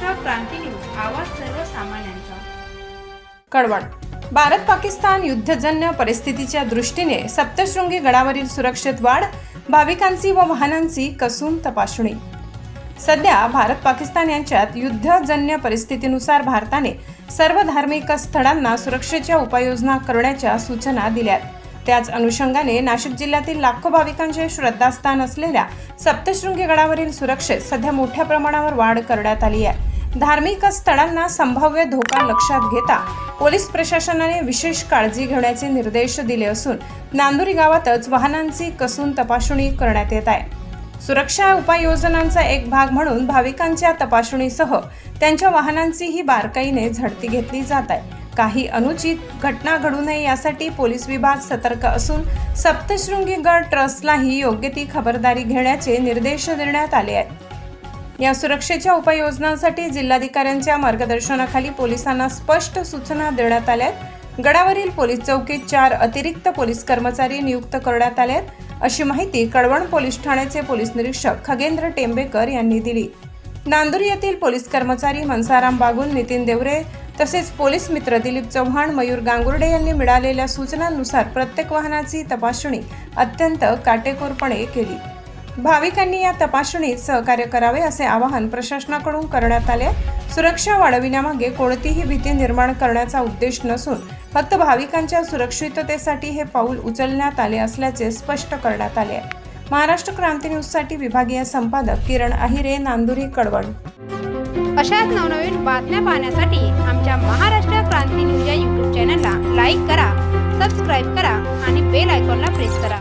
क्रांती news आवाज सर्वसामान्यांचा. कळवण भारत पाकिस्तान युद्धजन्य परिस्थितीच्या दृष्टीने सप्तशृंगी गडावरील सुरक्षित वाढ भाविकांची व वाहनांची कसून तपासणी. सध्या भारत पाकिस्तान यांच्यात युद्धजन्य परिस्थितीनुसार भारताने सर्व धार्मिक स्थळांना सुरक्षेच्या उपाययोजना करण्याच्या सूचना दिल्यात त्याच अनुषंगाने नाशिक जिल्ह्यातील लाखो भाविकांचे श्रद्धास्थान असलेल्या सप्तशृंगी गडावरील सुरक्षेत सध्या मोठ्या प्रमाणावर वाढ करण्यात आली आहे. धार्मिक स्थळांना संभाव्य धोका लक्षात घेता पोलीस प्रशासनाने विशेष काळजी घेण्याचे निर्देश दिले असून नांदुरी गावातच वाहनांची कसून तपासणी करण्यात येत आहे. सुरक्षा उपाययोजनांचा एक भाग म्हणून भाविकांच्या तपासणीसह त्यांच्या वाहनांचीही बारकाईने झडती घेतली जात आहे. काही अनुचित घटना घडू नये यासाठी पोलीस विभाग सतर्क असून सप्तशृंगी गड ट्रस्टलाही योग्य ती खबरदारी घेण्याचे निर्देश देण्यात आले आहेत. या सुरक्षेच्या उपाययोजनांसाठी जिल्हाधिकाऱ्यांच्या मार्गदर्शनाखाली पोलिसांना स्पष्ट सूचना देण्यात आल्या आहेत गडावरील पोलीस चौकीत चार अतिरिक्त पोलीस कर्मचारी नियुक्त करण्यात आल्यात अशी माहिती कळवण पोलीस ठाण्याचे पोलीस निरीक्षक खगेंद्र टेंबेकर यांनी दिली. नांदूर येथील पोलीस कर्मचारी मनसाराम बागुल नितीन देवरे तसेच पोलीस मित्र दिलीप चव्हाण मयूर गांगुर्डे यांनी मिळालेल्या सूचनांनुसार प्रत्येक वाहनाची तपासणी अत्यंत काटेकोरपणे केली. भाविकांनी या तपासणीत सहकार्य करावे असे आवाहन प्रशासनाकडून करण्यात आले सुरक्षा वाढविण्यामागे कोणतीही भीती निर्माण करण्याचा उद्देश नसून फक्त भाविकांच्या सुरक्षिततेसाठी हे पाऊल उचलण्यात आले असल्याचे स्पष्ट करण्यात आले आहे. महाराष्ट्र क्रांती न्यूजसाठी विभागीय संपादक किरण अहिरे नांदुरी कडवण. अशाच नवनवीन बातम्या पाहण्यासाठी आमच्या महाराष्ट्र क्रांती न्यूज या यूट्यूब चॅनलला लाईक करा सबस्क्राईब करा आणि बेल आयकॉनला प्रेस करा.